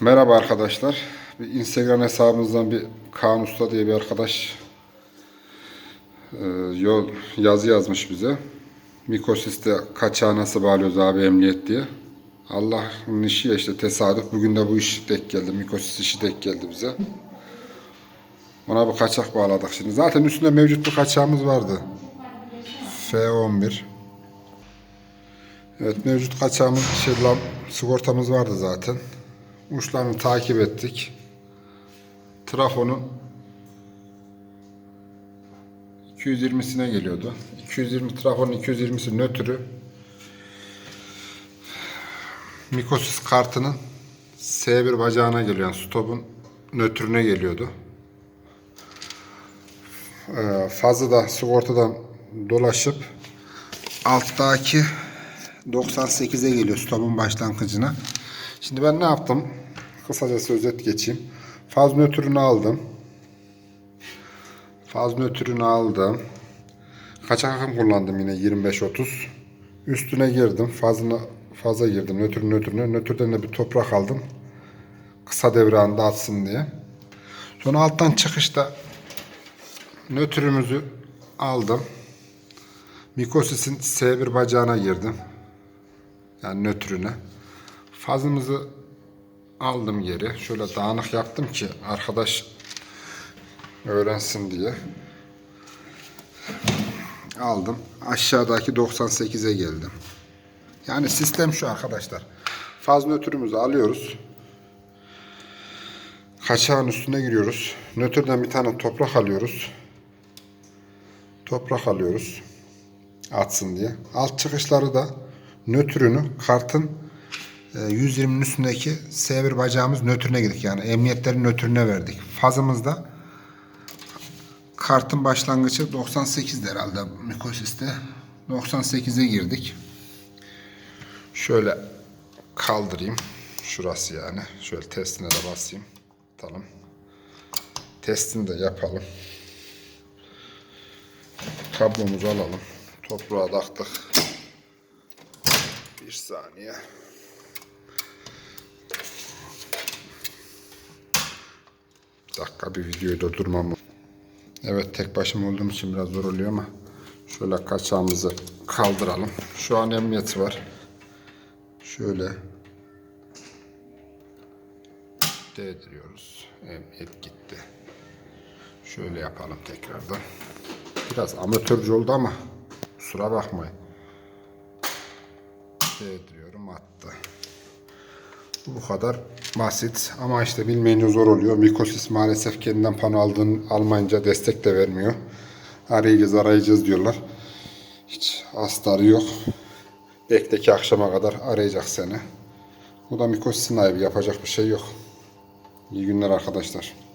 Merhaba arkadaşlar. Bir Instagram hesabımızdan bir Kaan Usta diye bir arkadaş e, yol yazı yazmış bize. Mikosis'te kaçağı nasıl bağlıyoruz abi emniyet diye. Allah'ın işi işte tesadüf. Bugün de bu iş denk geldi. Mikosis işi denk geldi bize. Ona bir kaçak bağladık şimdi. Zaten üstünde mevcut bir kaçağımız vardı. F11. Evet mevcut kaçağımız şey, sigortamız vardı zaten. Uçlarını takip ettik. Trafonun 220'sine geliyordu. 220 trafonun 220'si nötrü. Mikosis kartının S1 bacağına geliyor. Yani stopun nötrüne geliyordu. Ee, fazla da sigortadan dolaşıp alttaki 98'e geliyor stopun başlangıcına. Şimdi ben ne yaptım? Kısacası özet geçeyim. Faz nötrünü aldım. Faz nötrünü aldım. Kaçak akım kullandım yine 25-30. Üstüne girdim. Fazına faza girdim. Nötrün nötrüne. Nötrden de bir toprak aldım. Kısa devre anda atsın diye. Sonra alttan çıkışta nötrümüzü aldım. Mikosis'in S1 bacağına girdim. Yani nötrüne. Fazımızı aldım geri. Şöyle dağınık yaptım ki arkadaş öğrensin diye. Aldım. Aşağıdaki 98'e geldim. Yani sistem şu arkadaşlar. Faz nötrümüzü alıyoruz. Kaçağın üstüne giriyoruz. Nötrden bir tane toprak alıyoruz. Toprak alıyoruz. Atsın diye. Alt çıkışları da nötrünü kartın 120'nin üstündeki S1 bacağımız nötrüne girdik. Yani emniyetlerin nötrüne verdik. Fazımızda kartın başlangıcı 98'de herhalde Mikosis'te. 98'e girdik. Şöyle kaldırayım. Şurası yani. Şöyle testine de basayım. Atalım. Testini de yapalım. Kablomuzu alalım. Toprağa taktık. Bir saniye. Dakika bir videoyu da durmam. Evet tek başıma olduğum için biraz zor oluyor ama şöyle kaçağımızı kaldıralım. Şu an emniyeti var. Şöyle değdiriyoruz. Emniyet gitti. Şöyle yapalım tekrardan. Biraz amatörce oldu ama kusura bakmayın. Değdiriyorum attı. Bu kadar basit ama işte bilmeyince zor oluyor. Mikosis maalesef kendinden pano aldığın almayınca destek de vermiyor. Arayacağız arayacağız diyorlar. Hiç astarı yok. Bekle akşama kadar arayacak seni. Bu da Mikosis'in ayıbı yapacak bir şey yok. İyi günler arkadaşlar.